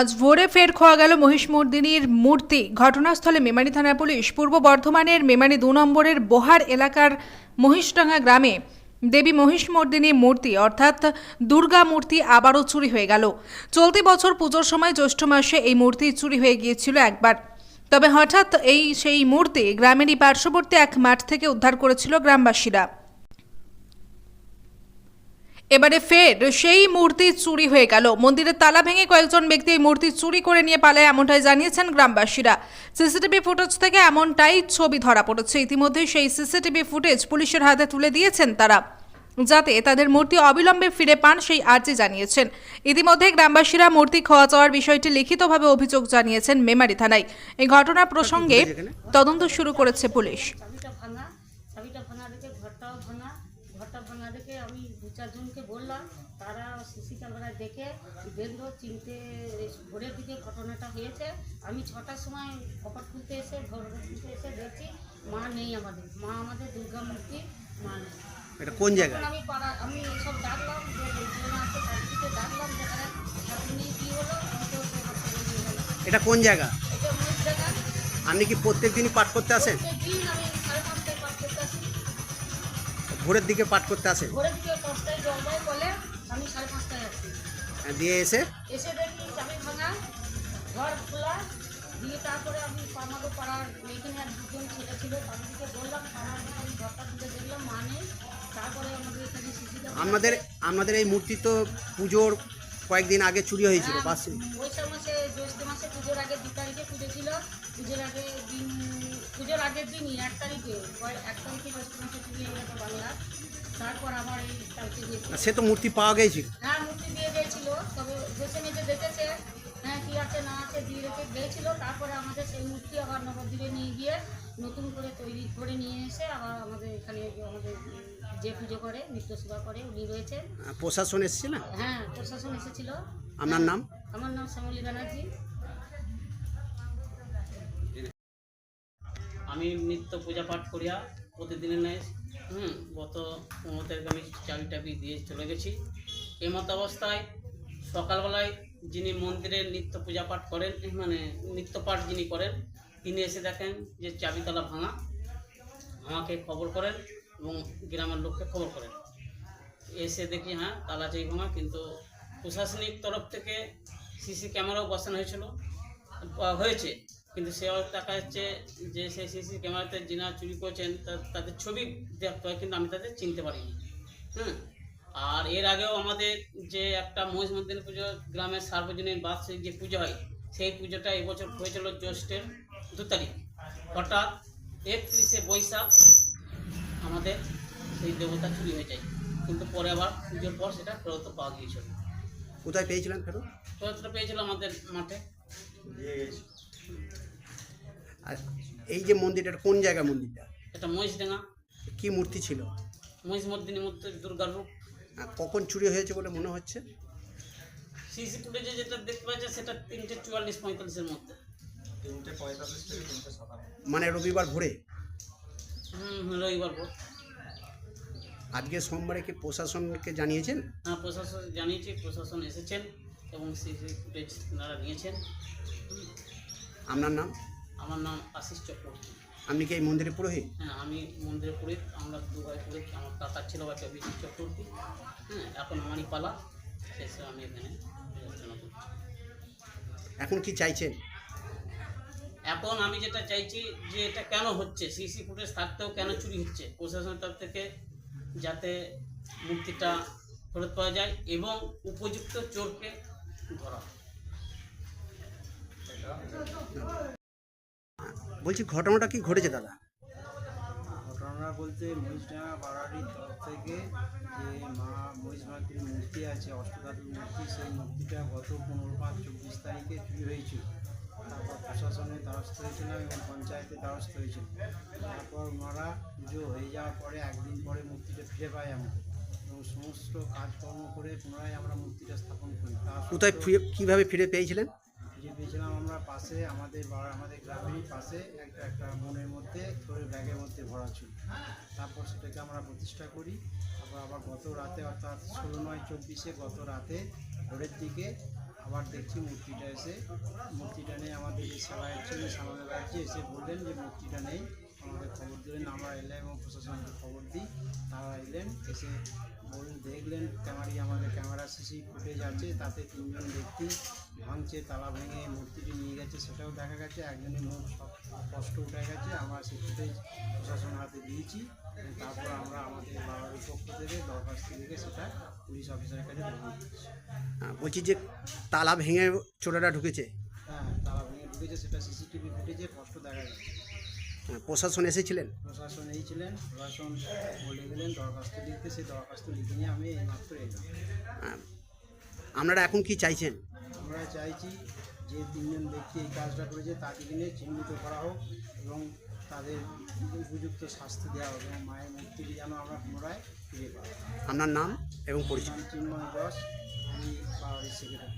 আজ ভোরে ফের খোয়া গেল মহিষমর্দিনীর মূর্তি। ঘটনাস্থলে মেমারি থানা পুলিশ। পূর্ব বর্ধমানের মেমারি দু নম্বরের বোহার এলাকার মহিষডাঙ্গা গ্রামে দেবী মহিষমর্দিনী মূর্তি, অর্থাৎ দুর্গা মূর্তি আবারও চুরি হয়ে গেল। চলতি বছর পুজোর সময় জ্যৈষ্ঠ মাসে এই মূর্তি চুরি হয়ে গিয়েছিল একবার। তবে হঠাৎ এই সেই মূর্তি গ্রামেরই পার্শ্ববর্তী এক মাঠ থেকে উদ্ধার করেছিল গ্রামবাসীরা। এবারে ফের সেই মূর্তি চুরি হয়ে গেল। মন্দিরের তালা ভেঙে কয়েকজন ব্যক্তি এই মূর্তি চুরি করে নিয়ে পালায় এমনটাই জানিয়েছেন গ্রামবাসীরা। সিসিটিভি ফুটেজ থেকে এমনটাই ছবি ধরা পড়েছে। ইতিমধ্যে সেই সিসিটিভি ফুটেজ পুলিশের হাতে তুলে দিয়েছেন তারা। যাতে তাদের মূর্তি অবিলম্বে ফিরে পান সেই আর্জি জানিয়েছেন। ইতিমধ্যে গ্রামবাসীরা মূর্তি খোয়া যাওয়ার বিষয়টি লিখিতভাবে অভিযোগ জানিয়েছেন মেমারি থানায়। এই ঘটনা প্রসঙ্গে তদন্ত শুরু করেছে পুলিশ চাবিটা ভাঙা চাবিটা ভাঙা দেখে ঘরটাও ভাঙা ঘরটা ভাঙা দেখে আমি দু চারজনকে বললাম তারা সিসি ক্যামেরায় দেখে দেখল চিনতে ভোরের দিকে ঘটনাটা হয়েছে। আমি ছটার সময় কপাট খুলতে এসে ঘর খুলতে এসে দেখছি মা নেই আমাদের। মা আমাদের দুর্গা মূর্তি মা নেই। এটা কোন জায়গা আমি পাড়া আমি সব ডাকলাম যে লোকজন আছে চারিদিকে ডাকলাম যে আপনি কী হলো। এটা কোন জায়গা? এটা জায়গা। আপনি কি প্রত্যেক দিনই পাঠ করতে আসেন? প্রত্যেকদিন আমি ভোরের দিকে পাঠ করতে আসে? ভোরের দিকে পাঁচটায় জলবায়ু বলে আমি সাড়ে পাঁচটায় আসি। দিয়ে এসে? এসে দেখি চাবি ভাঙা ঘর খোলা। দিয়ে তারপরে আমি আমাদের পাড়ার এখানে এক দুজন ছেলে ছিল তাদেরকে বললাম আমার আমি ঘরটা তুলে দেখলাম মা তারপরে আমাদের এখানে সিসি আমাদের আমাদের এই মূর্তি তো পুজোর কয়েকদিন আগে চুরি হয়েছিল বাস। বৈশাখ মাসে জ্যৈষ্ঠ মাসে পুজোর আগে দু তারিখে পুজো ছিল পুজোর আগে দিন পুজোর আগের দিনই এক তারিখে এক তারিখে জ্যৈষ্ঠ মাসে চুরি হয়ে বাংলা। তারপর আবার এই কালকে গেছি সে তো মূর্তি পাওয়া গেছিল। হ্যাঁ মূর্তি দিয়ে তবে দেখেছে। হ্যাঁ কি আছে না আছে দিয়ে রেখে তারপরে আমাদের সেই মূর্তি আবার নবদ্বীপে নিয়ে গিয়ে নতুন করে তৈরি করে নিয়ে এসে আবার আমাদের এখানে আমাদের যে পুজো করে নিত্য সেবা করে উনি রয়েছেন। প্রশাসন এসছে না হ্যাঁ প্রশাসন এসেছিল। আপনার নাম? আমার নাম শ্যামলী ব্যানার্জি। আমি নিত্য পূজা পাঠ করিয়া প্রতিদিনের ন্যায় হুম গত পনেরো তারিখে আমি চাবি টাবি দিয়ে চলে গেছি। এই মতো অবস্থায় সকালবেলায় যিনি মন্দিরে নিত্য পূজা পাঠ করেন মানে নিত্য পাঠ যিনি করেন তিনি এসে দেখেন যে চাবিতলা ভাঙা। আমাকে খবর করেন এবং গ্রামের লোককে খবর করেন। এসে দেখি হ্যাঁ তালা চাই ভাঙা কিন্তু প্রশাসনিক তরফ থেকে সিসি ক্যামেরাও বসানো হয়েছিল হয়েছে, কিন্তু সে দেখা যাচ্ছে যে সেই সিসি ক্যামেরাতে যিনা চুরি করেছেন তাদের ছবি দেখতে হয়, কিন্তু আমি তাদের চিনতে পারিনি। হ্যাঁ আর এর আগেও আমাদের যে একটা মহিষ মন্দির পুজো, গ্রামের সার্বজনীন বার্ষিক যে পুজো হয়, সেই পুজোটা এবছর হয়েছিল জ্যৈষ্ঠের দু তারিখ। হঠাৎ একত্রিশে বৈশাখ আমাদের সেই দেবতা চুরি হয়ে যায়। কিন্তু পরে আবার পুজোর পর সেটা ফেরত পাওয়া গিয়েছিল। কোথায় পেয়েছিলেন ফেরত? ফেরতটা পেয়েছিল আমাদের মাঠে। আর এই যে মন্দিরটা কোন জায়গা মন্দিরটা? এটা মহিষডাঙ্গা কি মূর্তি ছিল? মহিষমর্দিনীর মধ্যে দুর্গার রূপ। কখন চুরি হয়েছে বলে মনে হচ্ছে? সিসি ফুটেজে যেটা দেখতে পাচ্ছে সেটা তিনটে চুয়াল্লিশ পঁয়তাল্লিশের মধ্যে। মানে রবিবার ভোরে? রবিবার আজকে সোমবারে কি প্রশাসনকে জানিয়েছেন? হ্যাঁ প্রশাসন জানিয়েছি প্রশাসন এসেছেন এবং সিসি ফুটেজ তারা নিয়েছেন। আপনার নাম? আমার নাম আশিস চক্রবর্তী। আপনি কি এই মন্দিরে পুরোহিত? হ্যাঁ আমি মন্দিরে পুরোহিত। আমরা দু ভাই পুরোহিত। আমার কাকার ছিল একটা অভিজিৎ চক্রবর্তী। হ্যাঁ এখন আমারই পালা শেষে আমি এখানে এখন কি চাইছেন? এখন আমি যেটা চাইছি যে এটা কেন হচ্ছে? সিসি ফুটেজ থাকতেও কেন চুরি হচ্ছে? প্রশাসনের তরফ থেকে যাতে মূর্তিটা ফেরত পাওয়া যায় এবং উপযুক্ত চোরকে ধরা বলছি ঘটনাটা কি ঘটেছে দাদা? ঘটনা বলতে মহিষডাঙ্গা পাড়াটির তরফ থেকে যে মা মহিষ মাতৃর মূর্তি আছে অষ্টধাতুর মূর্তি সেই মূর্তিটা গত পনেরো পাঁচ চব্বিশ তারিখে চুরি হয়েছিল। তারপর প্রশাসনের দ্বারস্থ হয়েছিলাম এবং পঞ্চায়েতের দ্বারস্থ হয়েছিল। তারপর ওনারা পুজো হয়ে যাওয়ার পরে একদিন পরে মূর্তিটা ফিরে পাই আমরা। এবং সমস্ত কাজকর্ম করে পুনরায় আমরা মূর্তিটা স্থাপন করি। তা কোথায় ফিরে- কীভাবে ফিরে পেয়েছিলেন? যে পেয়েছিলাম আমরা পাশে আমাদের বা- আমাদের গ্রামেরই পাশে একটা একটা মনের মধ্যে থরে ব্যাগের মধ্যে ভরা ছিল। তারপর সেটাকে আমরা প্রতিষ্ঠা করি। তারপর আবার গত রাতে অর্থাৎ ষোলো নয় চব্বিশে গত রাতে ভোরের দিকে আবার দেখছি মূর্তিটা এসে, মূর্তিটা নেই আমাদের যে সেবায়ত ছিল সামনে রাজ্যে এসে বললেন যে মূর্তিটা নেই। আমাদের খবর দিলেন, আমরা এলাম এবং প্রশাসনকে খবর দিই। তারা এলেন, এসে বললেন দেখলেন, ক্যামেরি, আমাদের ক্যামেরা সিসি ফুটেজ আছে, তাতে তিনজন ব্যক্তি ভাঙছে তালা ভেঙে মূর্তিটি নিয়ে গেছে সেটাও দেখা গেছে। একজনের মুখ স্পষ্ট উঠে গেছে। আমরা সেই ফুটেজ প্রশাসনের হাতে দিয়েছি। তারপর আমরা আমাদের বাবার পক্ষ থেকে দরখাস্ত লিখে সেটা পুলিশ অফিসারের কাছে বলছি যে তালা ভেঙে চোরাটা ঢুকেছে? হ্যাঁ তালা ভেঙে ঢুকেছে সেটা সিসিটিভি ফুটেজে স্পষ্ট দেখা যাচ্ছে প্রশাসন এসেছিলেন? প্রশাসন এই ছিলেন প্রশাসন বলে গেলেন দরখাস্ত লিখতে সেই দরখাস্ত লিখে নিয়ে আমি এইমাত্র এলাম। আপনারা এখন কি চাইছেন? আমরা চাইছি যে তিনজন ব্যক্তি এই কাজটা করেছে তাদেরকে নিয়ে চিহ্নিত করা হোক এবং তাদের উপযুক্ত শাস্তি দেওয়া হোক এবং মায়ের মূর্তিটি যেন আমরা পুনরায় ফিরে পাই। আপনার নাম এবং পরিচয়? নাম চিন্ময় দাস আমি পাওয়ারের সেক্রেটারি।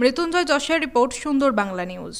মৃত্যুঞ্জয় যশের রিপোর্ট সুন্দর বাংলা নিউজ।